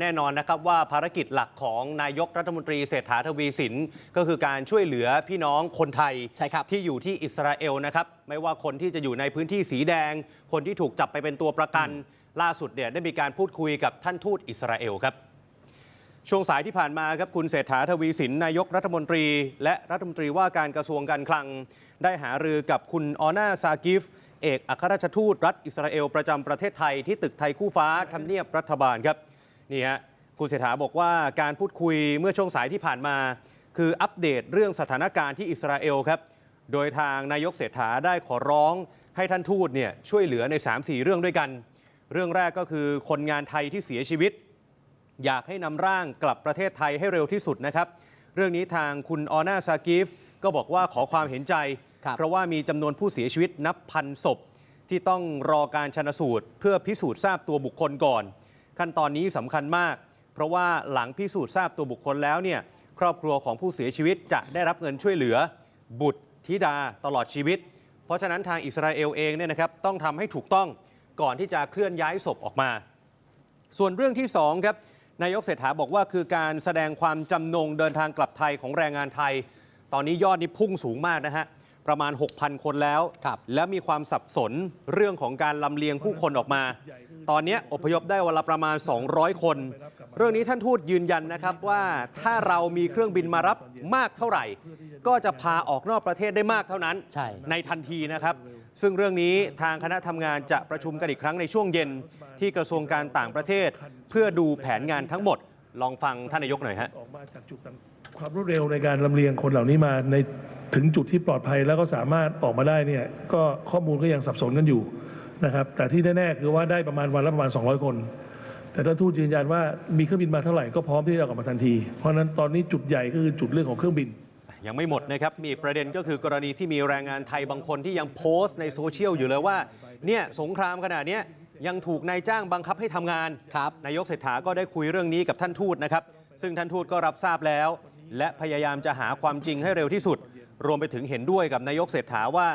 แน่นอนนะครับว่าภารกิจหลักของนายกรัฐมนตรีเศรษฐาทวีสิน ก็คือการช่วยเหลือพี่น้องคนไทยใช่ครับที่อยู่ที่อิสราเอลนะครับ ไม่ว่าคนที่จะอยู่ในพื้นที่สีแดง คนที่ถูกจับไปเป็นตัวประกัน ล่าสุดเนี่ยได้มีการพูดคุยกับท่านทูตอิสราเอลครับ ช่วงสายที่ผ่านมาครับคุณเศรษฐาทวีสินนายกรัฐมนตรี และรัฐมนตรีว่าการกระทรวงการคลัง ได้หารือกับคุณออนาซากิฟเอกอัครราชทูตรัฐอิสราเอลประจำประเทศไทยที่ตึกไทยคู่ฟ้าทำเนียบรัฐบาลครับ นี่ฮะคุณเศรษฐาบอกว่าการพูดคุยเมื่อช่วงสายที่ผ่านมา คืออัปเดตเรื่องสถานการณ์ที่อิสราเอลครับโดยทางนายกเศรษฐาได้ขอร้องให้ท่านทูตเนี่ยช่วยเหลือใน 3-4 เรื่องด้วยกัน เรื่องแรกก็คือคนงานไทยที่เสียชีวิต อยากให้นำร่างกลับประเทศไทยให้เร็วที่สุดนะครับ เรื่องนี้ทางคุณออนาซากิฟก็บอกว่าขอความเห็นใจครับเพราะว่ามีจำนวนผู้เสียชีวิตนับพันศพ ที่ต้องรอการชนสูตร เพื่อพิสูจน์ทราบตัวบุคคลก่อน ขั้นตอนนี้สำคัญมาก เพราะว่าหลังพิสูจน์ทราบตัวบุคคลแล้วเนี่ยครอบครัวของผู้เสียชีวิตจะได้รับเงินช่วยเหลือ บุตรธิดาตลอดชีวิต เพราะฉะนั้นทางอิสราเอลเองเนี่ยนะครับต้องทำให้ถูกต้องก่อนที่จะเคลื่อนย้ายศพออกมา ส่วนเรื่องที่2ครับนายกเศรษฐาบอกว่าคือการแสดงความจำนงเดินทางกลับไทยของแรงงานไทย ตอนนี้ยอดนี้พุ่งสูงมากนะฮะประมาณ 6,000 คนแล้วครับและมีความสับสนเรื่องของการลำเลียงผู้คนออกมา ตอนนี้อพยพได้วันละประมาณ 200 คน เรื่องนี้ท่านทูตยืนยันนะครับว่าถ้าเรามีเครื่องบินมารับมากเท่าไหร่ ก็จะพาออกนอกประเทศได้มากเท่านั้นใช่ในทันทีนะครับ ซึ่งเรื่องนี้ทางคณะทำงานจะประชุมกันอีกครั้งในช่วงเย็นที่กระทรวงการต่างประเทศ เพื่อดูแผนงานทั้งหมด ลองฟังท่านนายกหน่อยฮะออกมาจากจุดต่างความรวดเร็วในการลำเลียงคนเหล่านี้มาในถึงจุดที่ปลอดภัยแล้วก็สามารถออกมาได้เนี่ยก็ข้อมูลก็ยังสับสนกันอยู่ นะครับ แต่ที่แน่ๆคือว่าได้ประมาณวันละประมาณ 200 คน แต่ท่านทูตยืนยันว่ามีเครื่องบินมาเท่าไหร่ก็พร้อมที่จะออกมาทันที เพราะฉะนั้นตอนนี้จุดใหญ่ก็คือจุดเรื่องของเครื่องบินยังไม่หมดนะครับ มีประเด็นก็คือกรณีที่มีแรงงานไทยบางคนที่ยังโพสต์ในโซเชียลอยู่เลยว่า เนี่ยสงครามขนาดนี้ยังถูกนายจ้างบังคับให้ทำงานครับนายกเศรษฐาก็ได้คุยเรื่องนี้กับท่านทูตนะครับ ซึ่งท่านทูตก็รับทราบแล้ว และพยายามจะหาความจริงให้เร็วที่สุด รวมไปถึงเห็นด้วยกับนายกเศรษฐาว่า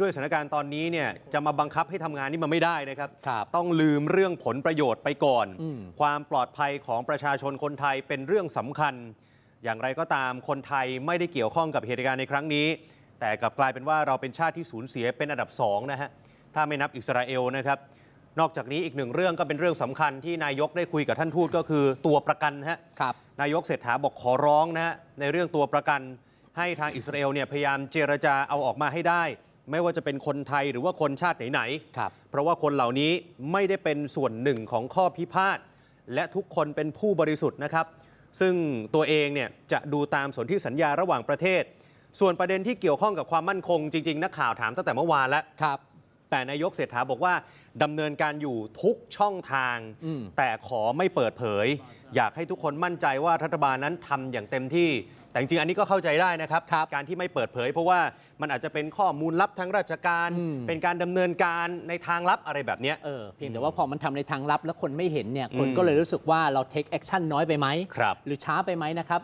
ด้วยสถานการณ์ตอนนี้เนี่ยจะมาบังคับให้ทำงานนี่มันไม่ได้นะครับครับต้องลืมเรื่องผลประโยชน์ไปก่อนอืมความปลอดภัยของประชาชนคนไทยเป็นเรื่องสำคัญ อย่างไรก็ตามคนไทยไม่ได้เกี่ยวข้องกับเหตุการณ์ในครั้งนี้ แต่กลับกลายเป็นว่าเราเป็นชาติที่สูญเสียเป็นอันดับสองนะฮะถ้าไม่นับอิสราเอลนะครับนอกจากนี้อีกหนึ่งเรื่องก็เป็นเรื่องสำคัญที่นายกได้คุยกับท่านทูตก็คือตัวประกันฮะครับนายกเศรษฐาบอกขอร้องนะฮะในเรื่องตัวประกัน ให้ทางอิสราเอลเนี่ยพยายามเจรจาเอาออกมาให้ได้ ไม่ว่าจะเป็นคนไทยหรือว่าคนชาติไหนๆครับเพราะว่าคนเหล่านี้ไม่ได้เป็นส่วนหนึ่งของข้อพิพาทและทุกคนเป็นผู้บริสุทธิ์นะครับ ซึ่งตัวเองเนี่ยจะดูตามสนธิสัญญาระหว่างประเทศ ส่วนประเด็นที่เกี่ยวข้องกับความมั่นคงจริงๆ นักข่าวถามตั้งแต่เมื่อวานแล้วครับแต่นายกเศรษฐาบอกว่าดำเนินการอยู่ทุกช่องทางอืมแต่ขอไม่เปิดเผย อยากให้ทุกคนมั่นใจว่ารัฐบาลนั้นทำอย่างเต็มที่ แต่จริงๆอันนี้ก็เข้าใจได้นะครับครับ การที่ไม่เปิดเผย เพราะว่ามันอาจจะเป็นข้อมูลลับทางราชการอืมเป็นการดำเนินการในทางลับอะไรแบบเนี้ยเออเพียงแต่ว่าพอมันทำในทางลับแล้วคนไม่เห็นเนี่ยคนอืมก็เลยรู้สึกว่าเรา take action น้อยไปไหมครับหรือช้าไปไหมนะครับ